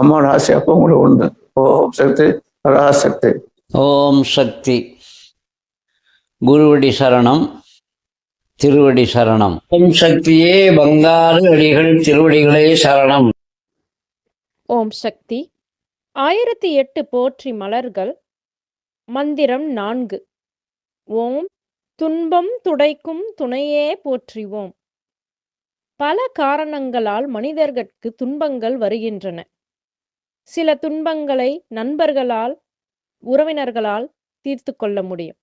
அம்மாவோட ஆசை அப்போ உங்களுக்கு உண்டு. ஓம் சக்தி பராசக்தி ஓம் சக்தி. குருவடி சரணம் திருவடி சரணம். ஓம் சக்தியே பங்காரு அடிகள் திருவடிகளே சரணம். ஓம் சக்தி. ஆயிரத்தி எட்டு போற்றி மலர்கள். மந்திரம் நான்கு. ஓம் துன்பம் துடைக்கும் துணையே போற்றிவோம். பல காரணங்களால் மனிதர்கட்கு துன்பங்கள் வருகின்றன. சில துன்பங்களை நண்பர்களால் உறவினர்களால் தீர்த்து கொள்ள முடியும்.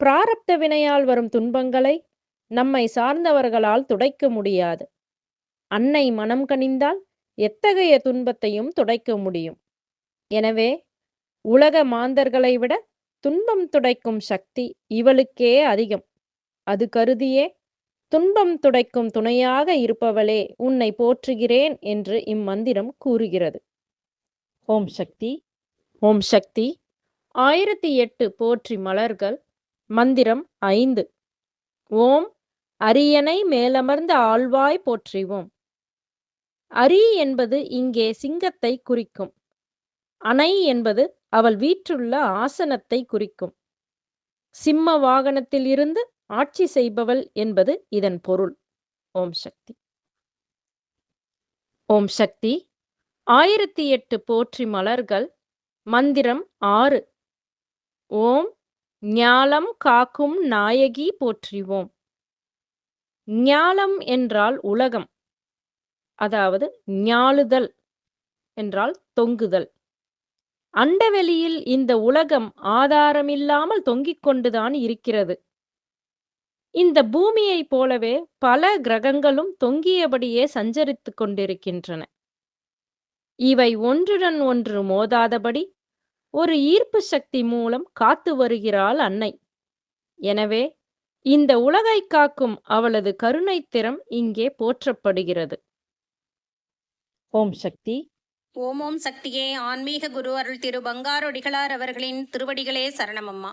பிராரப்த வினையால் வரும் துன்பங்களை நம்மை சார்ந்தவர்களால் துடைக்க முடியாது. அன்னை மனம் கனிந்தால் எத்தகைய துன்பத்தையும் துடைக்க முடியும். எனவே உலக மாந்தர்களை விட துன்பம் துடைக்கும் சக்தி இவளுக்கே அதிகம். அது கருதியே துன்பம் துடைக்கும் துணையாக இருப்பவளே உன்னை போற்றுகிறேன் என்று இம்மந்திரம் கூறுகிறது. ஓம் சக்தி. ஓம் சக்தி. ஆயிரத்தி எட்டு போற்றி மலர்கள். மந்திரம் ஐந்து. ஓம் அரியணை மேலமர்ந்த ஆழ்வாய் போற்றிவோம். அரி என்பது இங்கே சிங்கத்தை குறிக்கும். அணை என்பது அவள் வீற்றுள்ள ஆசனத்தை குறிக்கும். சிம்ம வாகனத்தில் இருந்து ஆட்சி செய்பவள் என்பது இதன் பொருள். ஓம் சக்தி. ஓம் சக்தி. ஆயிரத்தி எட்டு போற்றி மலர்கள். மந்திரம் ஆறு. ஓம் ஞாலம் காக்கும் நாயகி போற்றிவோம். ஞாலம் என்றால் உலகம். அதாவது ஞாளுதல் என்றால் தொங்குதல். அண்டவெளியில் இந்த உலகம் ஆதாரமில்லாமல் தொங்கிக் கொண்டுதான் இருக்கிறது. இந்த பூமியைப் போலவே பல கிரகங்களும் தொங்கியபடியே சஞ்சரித்துக் கொண்டிருக்கின்றன. இவை ஒன்றுடன் ஒன்று மோதாதபடி ஒரு ஈர்ப்பு சக்தி மூலம் காத்து வருகிறாள் அன்னை. எனவே இந்த உலகை காக்கும் அவளது கருணைத் திறம் இங்கே போற்றப்படுகிறது. ஓம் சக்தி. ஓம் ஓம் சக்தியே ஆன்மீக குரு அருள் திரு பங்காரொடிகளார் அவர்களின் திருவடிகளே சரணமம்மா